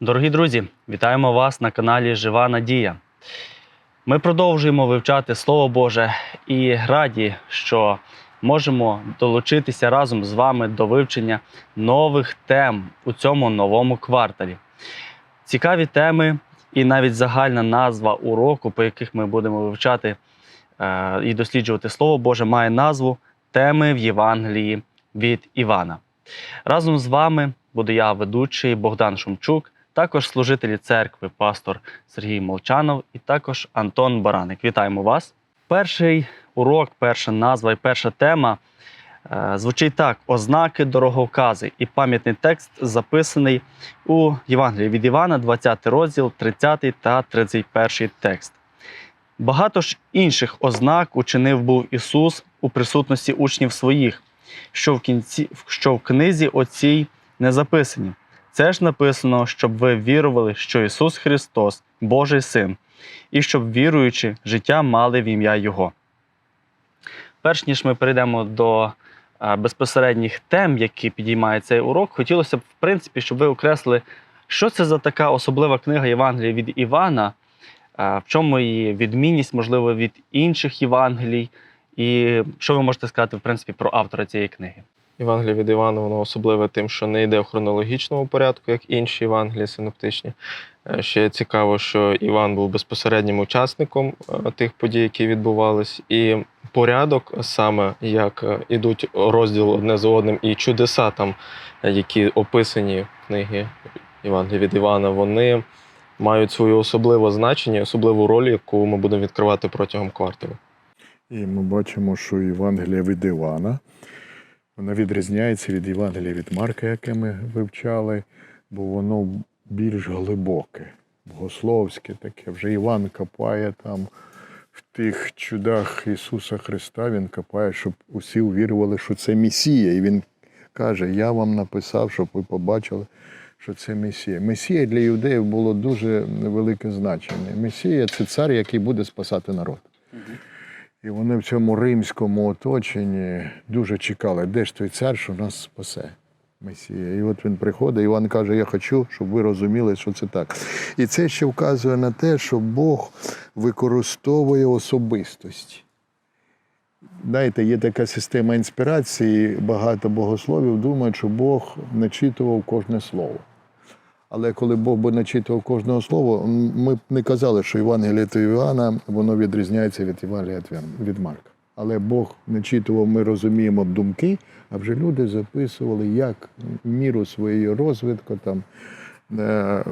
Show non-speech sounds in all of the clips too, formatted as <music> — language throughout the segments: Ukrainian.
Дорогі друзі, вітаємо вас на каналі Жива Надія. Ми продовжуємо вивчати Слово Боже і раді, що можемо долучитися разом з вами до вивчення нових тем у цьому новому кварталі. Цікаві теми і навіть загальна назва уроку, по яких ми будемо вивчати е, і досліджувати Слово Боже, має назву Теми в Євангелії від Івана. Разом з вами буду я, ведучий Богдан Шумчук, також служителі церкви, пастор Сергій Молчанов і також Антон Бараник. Вітаємо вас. Перший урок, перша назва і перша тема е, звучить так: ознаки дороговкази. І пам'ятний текст записаний у Євангелії від Івана, 20 розділ, 30 та 31 текст. Багато ж інших ознак учинив був Ісус у присутності учнів своїх, що в кінці, що в книзі оцій не записані. Це ж написано, щоб ви вірували, що Ісус Христос, Божий Син, і щоб віруючи, життя мали в ім'я Його. Перш ніж ми перейдемо до е, безпосередніх тем, які підіймає цей урок, хотілося б, в принципі, щоб ви окреслили, що це за така особлива книга Євангелія від Івана, в чому її відмінність, можливо, від інших Євангелій, і що ви можете сказати, в принципі, про автора цієї книги. Євангелія від Івана воно особливе тим, що не йде в хронологічному порядку, як інші Євангелії синоптичні. Е, Ще цікаво, що Іван був безпосереднім учасником е, тих подій, які відбувались, і порядок, саме як е, ідуть розділ одне за одним, і чудеса, там, які описані в книгі Євангелія від Івана, вони мають своє особливе значення, особливу роль, яку ми будемо відкривати протягом кварталу. І ми бачимо, що Євангелія від Івана вона відрізняється від Євангелія від Марка, яке ми вивчали, бо воно більш глибоке, богословське таке. Вже Іван копає там в тих чудах Ісуса Христа, Він копає, щоб усі увірували, що це Месія. І Він каже: Я вам написав, щоб ви побачили, що це Месія. Месія для юдеїв було дуже велике значення. Месія це цар, який буде спасати народ. І вони в цьому римському оточенні дуже чекали, де ж той цар, що нас спасе. Месія. І от він приходить, Іван каже: Я хочу, щоб ви розуміли, що це так. І це ще вказує на те, що Бог використовує особистості. Знаєте, є така система інспірації, багато богословів думають, що Бог начитував кожне слово. Але коли Бог би начитував кожного слова, ми б не казали, що Євангеліє від Івана воно відрізняється від Євангелія від- Марка. Але Бог начитував, ми розуміємо думки, а вже люди записували, як міру своєї розвитку там, е,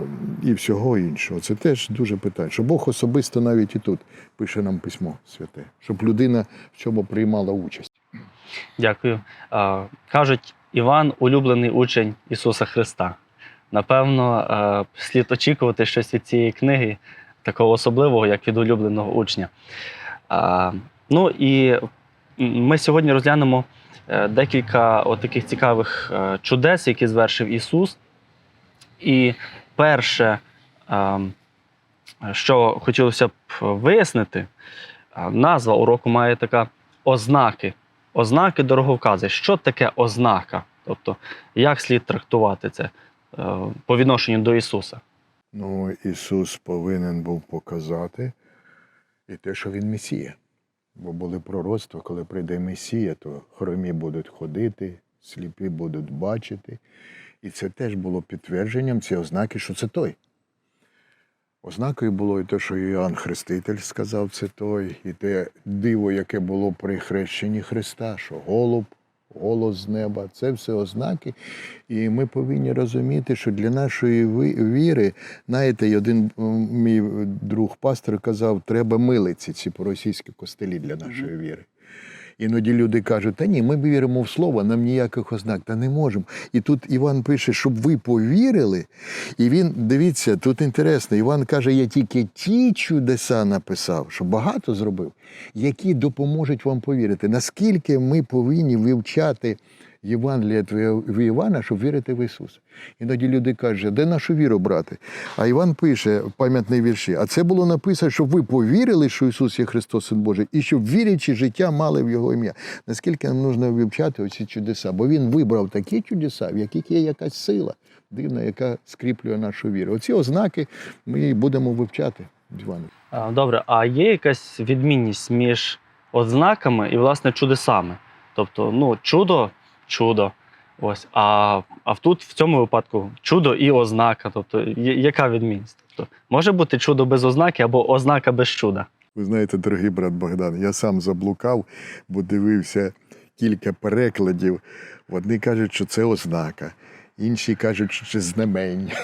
і всього іншого. Це теж дуже питання. Що Бог особисто навіть і тут пише нам письмо святе, щоб людина в цьому приймала участь. Дякую. Кажуть, Іван улюблений учень Ісуса Христа. Напевно, е, слід очікувати щось від цієї книги, такого особливого, як від улюбленого учня. Ну і ми сьогодні розглянемо е, декілька таких цікавих е, чудес, які звершив Ісус. І перше, е, що хотілося б вияснити, е, назва уроку має така ознаки. Ознаки дороговкази. Що таке ознака? Тобто, як слід трактувати це е, по відношенню до Ісуса? Ну, Ісус повинен був показати і те, що Він Месія. Бо були пророцтва, коли прийде Месія, то хромі будуть ходити, сліпі будуть бачити. І це теж було підтвердженням, ці ознаки, що це той. Ознакою було і те, що Іоанн Хреститель сказав, це той, і те диво, яке було при хрещенні Христа, що голуб, голос з неба це все ознаки. І ми повинні розуміти, що для нашої віри, знаєте, один мій друг пастор казав, треба милиці ці по-російськи костелі для нашої віри. Іноді люди кажуть, та ні, ми віримо в слово, нам ніяких ознак, та не можемо. І тут Іван пише, щоб ви повірили. І він, дивіться, тут інтересно, Іван каже, я тільки ті чудеса написав, що багато зробив, які допоможуть вам повірити. Наскільки ми повинні вивчати Євангелія в Івана, щоб вірити в Ісуса. Іноді люди кажуть, де нашу віру брати? А Іван пише пам'ятний вірші, а це було написано, щоб ви повірили, що Ісус є Христос, Син Божий, і щоб вірячи життя мали в Його ім'я. Наскільки нам потрібно вивчати оці чудеса? Бо Він вибрав такі чудеса, в яких є якась сила дивна, яка скріплює нашу віру. Оці ознаки ми будемо вивчати Добре, а є якась відмінність між ознаками і, власне, чудесами? Тобто, ну, чудо, чудо. Ось, а, а тут в цьому випадку чудо і ознака. Тобто, є- яка відмінність? Тобто, може бути чудо без ознаки або ознака без чуда. Ви знаєте, дорогий брат Богдан, я сам заблукав, бо дивився кілька перекладів. Одні кажуть, що це ознака, інші кажуть, що це знамення.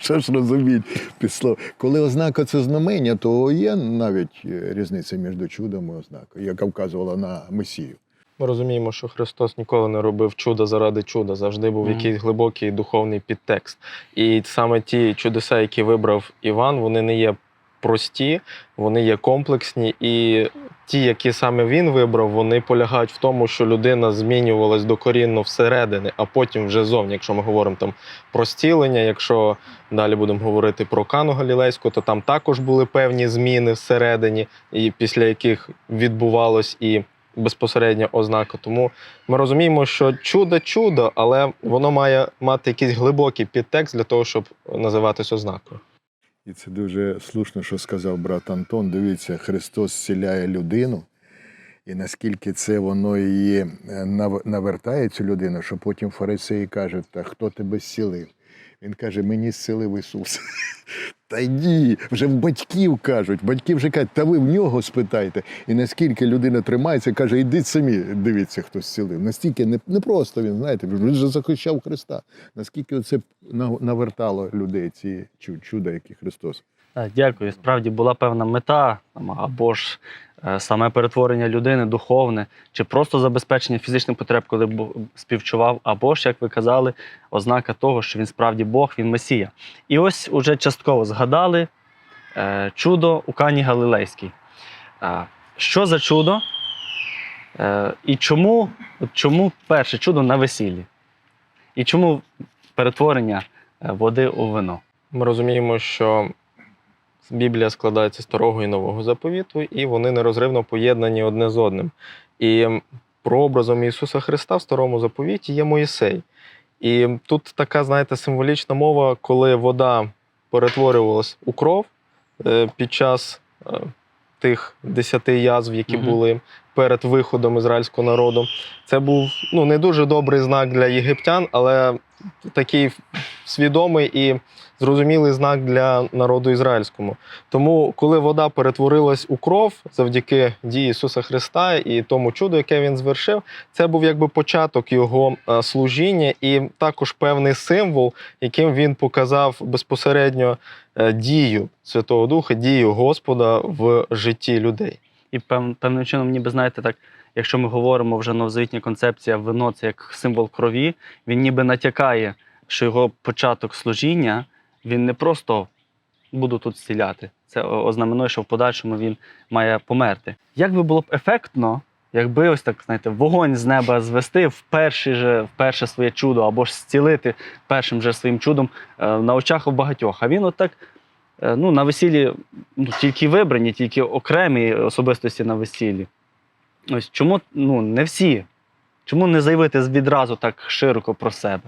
Що <laughs> ж розуміють під слово? Коли ознака це знамення, то є навіть е, різниця між чудом і ознакою, яка вказувала на Месію. Ми розуміємо, що Христос ніколи не робив чуда заради чуда, завжди був Мгм. якийсь глибокий духовний підтекст. І саме ті чудеса, які вибрав Іван, вони не є прості, вони є комплексні. І ті, які саме він вибрав, вони полягають в тому, що людина змінювалась докорінно всередини, а потім вже зовні. Якщо ми говоримо там про зцілення, якщо далі будемо говорити про Кану Галілейську, то там також були певні зміни всередині, і після яких відбувалось і безпосередня ознака. Тому ми розуміємо, що чудо чудо, але воно має мати якийсь глибокий підтекст для того, щоб називатись ознакою. І це дуже слушно, що сказав брат Антон. Дивіться, Христос зціляє людину, і наскільки це воно її е, навертає цю людину, що потім фарисеї кажуть, та хто тебе зцілив? Він каже, мені зцілив Ісус. Та ні, вже в батьків кажуть, батьки вже кажуть, та ви в нього спитайте. І наскільки людина тримається, каже, йдіть самі, дивіться, хто зцілив. Настільки не, не просто він, знаєте, він же захищав Христа. Наскільки це нав- навертало людей, ці чуда, які Христос. Дякую. Справді була певна мета, або ж саме перетворення людини духовне, чи просто забезпечення фізичних потреб, коли співчував, або ж, як ви казали, ознака того, що він справді Бог, він Месія. І ось уже частково згадали е, чудо у Кані Галилейській. Е, що за чудо? Е, і чому, чому перше чудо на весіллі? І чому перетворення е, води у вино? Ми розуміємо, що Біблія складається з старого і нового заповіту, і вони нерозривно поєднані одне з одним. І прообразом Ісуса Христа в старому заповіті є Моїсей. І тут така, знаєте, символічна мова, коли вода перетворювалась у кров е, під час е, тих десяти язв, які були перед виходом ізраїльського народу. Це був ну, не дуже добрий знак для єгиптян, але такий свідомий і зрозумілий знак для народу ізраїльському. Тому, коли вода перетворилась у кров завдяки дії Ісуса Христа і тому чуду, яке він звершив, це був якби початок його е, служіння і також певний символ, яким він показав безпосередньо е, дію Святого Духа, дію Господа в житті людей. І пев, певним чином, ніби знаєте, так, якщо ми говоримо вже новозавітня концепція вино це як символ крові, він ніби натякає, що його початок служіння він не просто буду тут зціляти. Це ознаменує, що в подальшому він має померти. Як би було б ефектно, якби ось так знаєте, вогонь з неба звести в перший же, в перше своє чудо, або ж зцілити першим же своїм чудом е, на очах у багатьох. А він отак ну, на весіллі ну, тільки вибрані, тільки окремі особистості на весіллі. Ось чому ну, не всі? Чому не заявити відразу так широко про себе?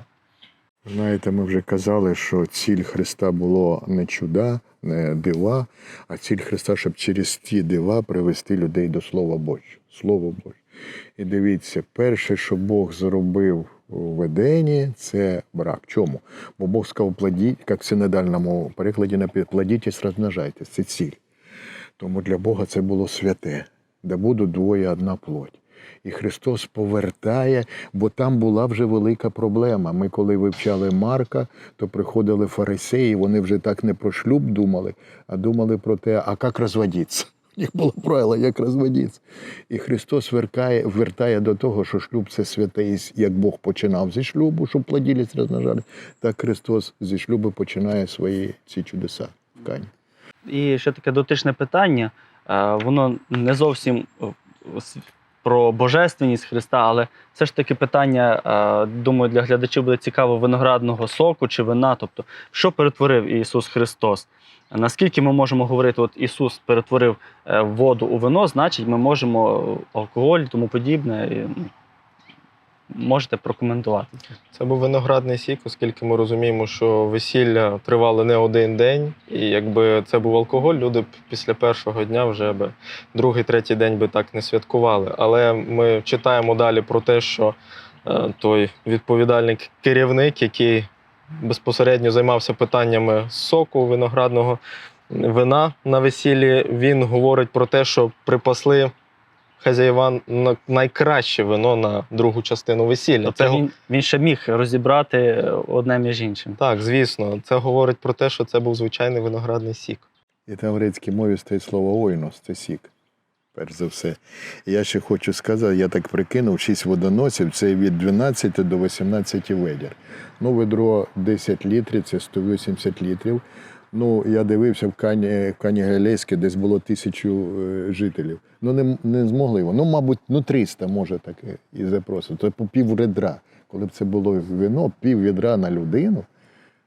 Знаєте, ми вже казали, що ціль Христа було не чуда, не дива, а ціль Христа, щоб через ті дива привести людей до Слова Божого. Слово Боже. І дивіться, перше, що Бог зробив в Едені, це брак. Чому? Бо Бог сказав, плодіть, як в синодальному перекладі плодітесь, розмножайтесь. Це ціль. Тому для Бога це було святе, де будуть двоє одна плоть. І Христос повертає, бо там була вже велика проблема. Ми, коли вивчали Марка, то приходили фарисеї, вони вже так не про шлюб думали, а думали про те, а як розводитися. Них було правило, як розводитися. І Христос вертає, вертає до того, що шлюб це святе, як Бог починав зі шлюбу, щоб плоділись, розмножали, так Христос зі шлюбу починає свої ці чудеса в Кані. І ще таке дотичне питання. Е, Воно не зовсім е, про божественність Христа, але все ж таки питання, е, думаю, для глядачів буде цікаво виноградного соку чи вина. Тобто, що перетворив Ісус Христос? Наскільки ми можемо говорити, от Ісус перетворив е, воду у вино, значить, ми можемо е, алкоголь і тому подібне. Можете прокоментувати. Це був виноградний сік, оскільки ми розуміємо, що весілля тривало не один день, і якби це був алкоголь, люди б після першого дня вже би другий, третій день би так не святкували. Але ми читаємо далі про те, що е, той відповідальний керівник, який безпосередньо займався питаннями соку виноградного вина на весіллі, він говорить про те, що припасли. Хазяїва на найкраще вино на другу частину весілля. Тобто Це він, він ще міг розібрати одне між іншим. так, звісно, це говорить про те, що це був звичайний виноградний сік. І там в грецькій мові стоїть слово ойнос, це сік. Перш за все. Я ще хочу сказати, я так прикинув, 6 водоносів це від 12 до 18 ведер. Ну, ведро 10 літрів, це 180 літрів. Ну, я дивився в Кані, в Кані Галейське, десь було тисячу е, жителів. Ну, не, не змогли. його. Ну, мабуть, ну 300 може так і запросити. То по пів ведра. Коли б це було вино, пів відра на людину,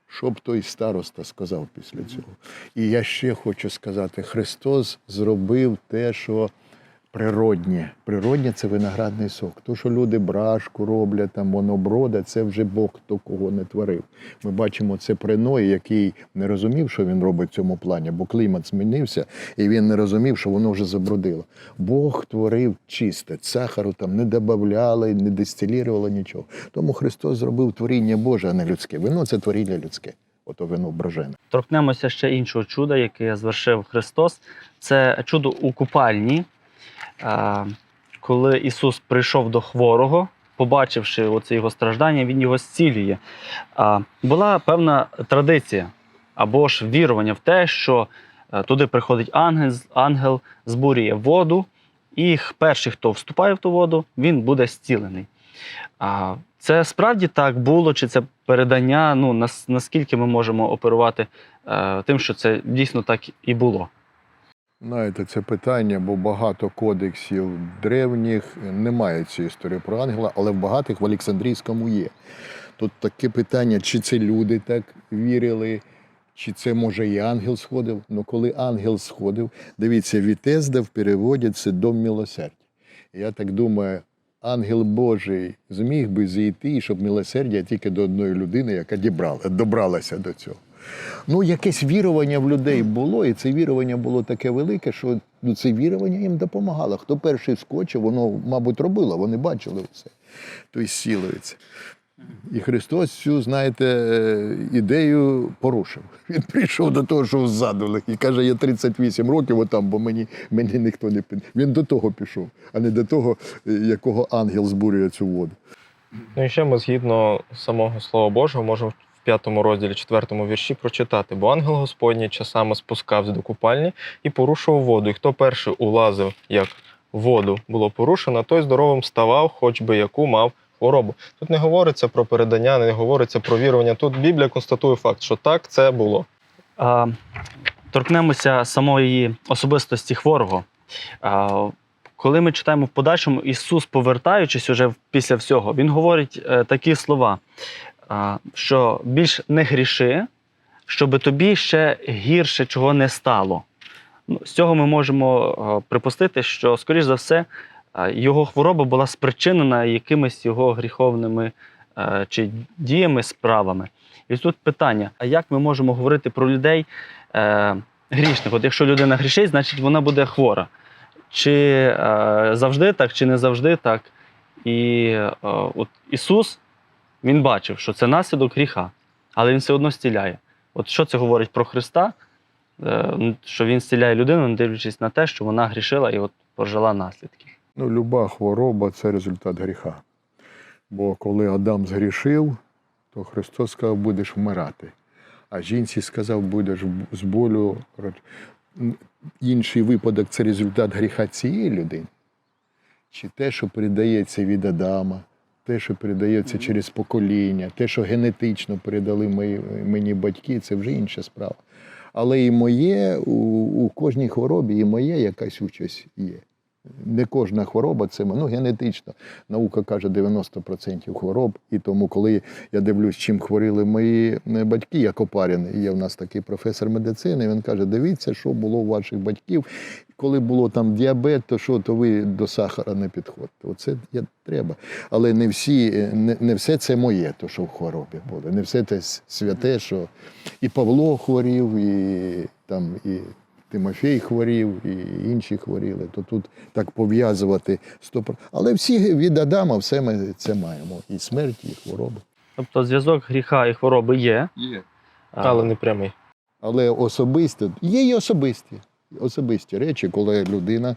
що б той староста сказав після цього? І я ще хочу сказати: Христос зробив те, що природнє. Природнє це виноградний сок. То, що люди брашку роблять, там воно брода, це вже Бог хто кого не творив. Ми бачимо це при Ної, який не розумів, що він робить в цьому плані, бо клімат змінився, і він не розумів, що воно вже забрудило. Бог творив чисте, сахару там не додавали, не дистилірували нічого. Тому Христос зробив творіння Боже, а не людське. Вино це творіння людське. Ото вино брожене. Торкнемося ще іншого чуда, яке звершив Христос. Це чудо у купальні, коли Ісус прийшов до хворого, побачивши оце його страждання, Він його зцілює. Була певна традиція або ж вірування в те, що е, туди приходить ангел, ангел збурює воду, і перший, хто вступає в ту воду, він буде зцілений. Це справді так було, чи це передання? Ну наскільки ми можемо оперувати е, тим, що це дійсно так і було? Знаєте, це питання, бо багато кодексів древніх немає цієї історії про ангела, але в багатих в Олександрійському є. Тут таке питання, чи це люди так вірили, чи це може і ангел сходив. Ну коли ангел сходив, дивіться, Вітезда в переводі це дом милосердя. Я так думаю, ангел Божий зміг би зійти, щоб милосердя тільки до одної людини, яка дібрала, добралася до цього. Ну, якесь вірування в людей було, і це вірування було таке велике, що ну, це вірування їм допомагало. Хто перший скочив, воно, мабуть, робило, вони бачили все. Той зцілується. І Христос цю, знаєте, е, ідею порушив. Він прийшов до того, що ззаду і каже, я 38 років отам, бо мені, мені ніхто не під. Він до того пішов, а не до того, е, якого ангел збурює цю воду. Ну і ще ми згідно самого Слова Божого можемо п'ятому розділі, четвертому вірші прочитати, бо ангел Господній часами спускався до купальні і порушував воду. І хто перший улазив, як воду було порушено, той здоровим ставав, хоч би яку мав хворобу. Тут не говориться про передання, не говориться про вірування. Тут Біблія констатує факт, що так це було. А, торкнемося самої особистості хворого. А, коли ми читаємо в подальшому, Ісус, повертаючись уже після всього, Він говорить е, такі слова, що більш не гріши, щоб тобі ще гірше чого не стало. Ну, з цього ми можемо е, припустити, що, скоріш за все, е, його хвороба була спричинена якимись його гріховними е, чи діями, справами. І тут питання: а як ми можемо говорити про людей грішних? От якщо людина грішить, значить вона буде хвора. Чи завжди так, чи не завжди так? І от Ісус Він бачив, що це наслідок гріха, але Він все одно зціляє. От що це говорить про Христа? Е, що Він зціляє людину, не дивлячись на те, що вона грішила і от пожила наслідки. Ну, люба хвороба це результат гріха. Бо коли Адам згрішив, то Христос сказав, будеш вмирати. А жінці сказав, будеш з болю. Інший випадок це результат гріха цієї людини. Чи те, що передається від Адама, те, що передається через покоління, те, що генетично передали мої, мені батьки, це вже інша справа. Але і моє, у, у кожній хворобі, і моя якась участь є. Не кожна хвороба це ну, генетично. Наука каже 90% хвороб. І тому, коли я дивлюсь, чим хворіли мої е, батьки, як опарін, є в нас такий професор медицини, він каже: дивіться, що було у ваших батьків. Коли було там діабет, то що, то ви до сахара не підходите. Оце я треба. Але не всі, е, не, не все це моє, то що в хворобі було. Не все це святе, що і Павло хворів, і там і Тимофій хворів, і інші хворіли. То тут так пов'язувати стопор. Але всі від Адама все ми це маємо. І смерть, і хвороби. Тобто зв'язок гріха і хвороби є. Є. Але не прямий. Але особисто є і особисті. Особисті речі, коли людина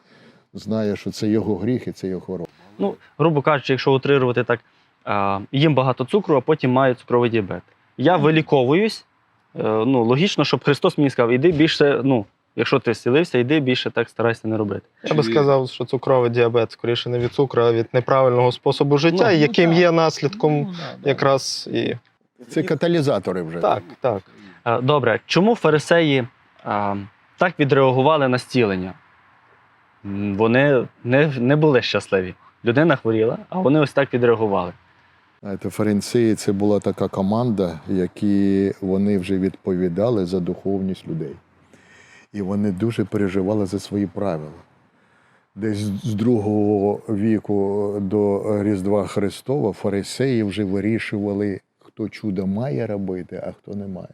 знає, що це його гріх і це його хвороба. Ну, грубо кажучи, якщо утрирувати так, а, їм багато цукру, а потім маю цукровий діабет. Я виліковуюсь. е, Ну, логічно, щоб Христос мені сказав, іди більше, ну, якщо ти зцілився, йди більше так старайся не робити. Я би сказав, що цукровий діабет скоріше не від цукру, а від неправильного способу життя, Ну, ну, яким так. є наслідком Ну, якраз і Це каталізатори вже. так, так. Е, Добре, чому фарисеї а, так відреагували на зцілення? Вони не, не були щасливі. Людина хворіла, а вони ось так відреагували. Знаєте, фарисеї це була така команда, які вони вже відповідали за духовність людей. І вони дуже переживали за свої правила. Десь з другого віку до Різдва Христова фарисеї вже вирішували, хто чудо має робити, а хто не має.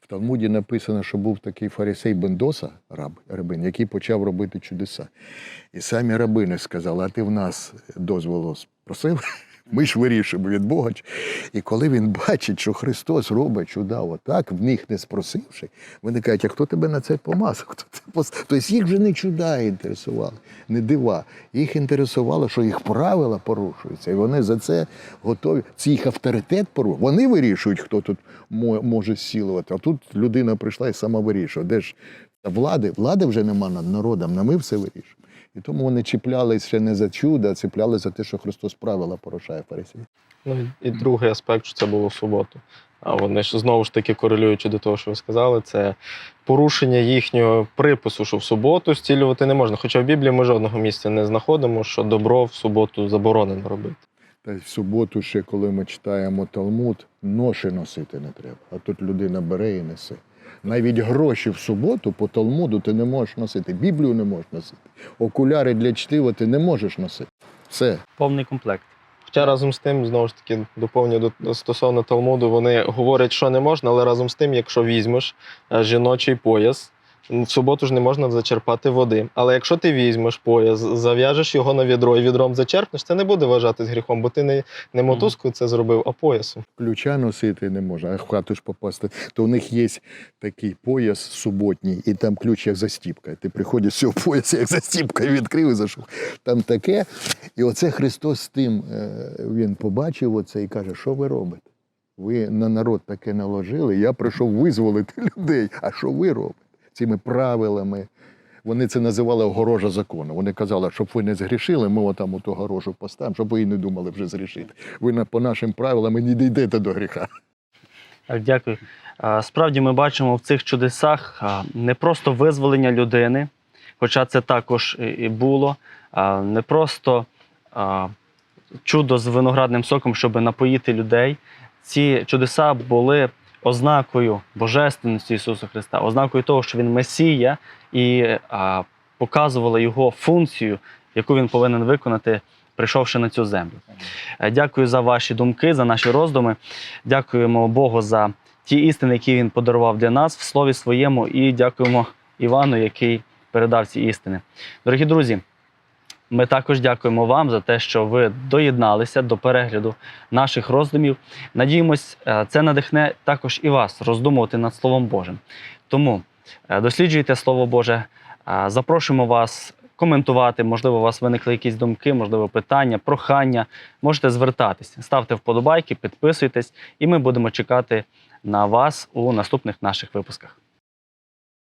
В Талмуді написано, що був такий фарисей Бендоса, раб, рабин, який почав робити чудеса. І самі рабини сказали: а ти в нас дозволу просив? Ми ж вирішуємо від Бога. І коли він бачить, що Христос робить чуда отак, в них не спросивши, вони кажуть, а хто тебе на це помазав? Хто. Тобто їх вже не чуда інтересували, не дива. Їх інтересувало, що їх правила порушуються, і вони за це готові. Це їх авторитет порушує. Вони вирішують, хто тут може зцілувати. А тут людина прийшла і сама вирішує. Де ж влади? Влади вже нема над народом, на ми все вирішуємо. І тому вони чіплялись ще не за чудо, а чіпляли за те, що Христос правила порушає фарисеїв. Ну і другий аспект, що це було в суботу. А вони ж знову ж таки корелюючи до того, що ви сказали, це порушення їхнього припису, що в суботу зцілювати не можна. Хоча в Біблії ми жодного місця не знаходимо, що добро в суботу заборонено робити. Та й в суботу, ще коли ми читаємо Талмуд, ноші носити не треба. А тут людина бере і несе. Навіть гроші в суботу по Талмуду ти не можеш носити. Біблію не можеш носити. Окуляри для чтива ти не можеш носити. Все. Повний комплект. Хоча разом з тим, знову ж таки, доповню до- до- стосовно Талмуду, вони говорять, що не можна, але разом з тим, якщо візьмеш е, жіночий пояс, в суботу ж не можна зачерпати води. Але якщо ти візьмеш пояс, зав'яжеш його на відро і відром зачерпнеш, це не буде вважатись гріхом, бо ти не, не мотузкою це зробив, а поясом. Ключа носити не можна, а в хату ж попасти. То у них є такий пояс суботній, і там ключ як застіпка. Ти приходиш з цього пояса, як застіпка, і відкрив і зайшов. Там таке. І оце Христос з тим е, він побачив оце і каже, що ви робите? Ви на народ таке наложили, я прийшов визволити <laughs> людей. А що ви робите? Цими правилами. Вони це називали огорожа закону. Вони казали, щоб ви не згрішили, ми отам оту огорожу поставимо, щоб ви і не думали вже згрішити. Ви по нашим правилам не дійдете до гріха. Дякую. Справді ми бачимо в цих чудесах не просто визволення людини, хоча це також і- було, не просто чудо з виноградним соком, щоб напоїти людей. Ці чудеса були ознакою божественності Ісуса Христа, ознакою того, що Він Месія, і а, показували його функцію, яку він повинен виконати, прийшовши на цю землю. Е, Дякую за ваші думки, за наші роздуми. Дякуємо Богу за ті істини, які він подарував для нас в слові своєму, і дякуємо Івану, який передав ці істини. Дорогі друзі, ми також дякуємо вам за те, що ви доєдналися до перегляду наших роздумів. Надіємось, е, це надихне також і вас роздумувати над Словом Божим. Тому е, досліджуйте Слово Боже, е, запрошуємо вас коментувати. Можливо, у вас виникли якісь думки, можливо, питання, прохання. Можете звертатись, ставте вподобайки, підписуйтесь, і ми будемо чекати на вас у наступних наших випусках.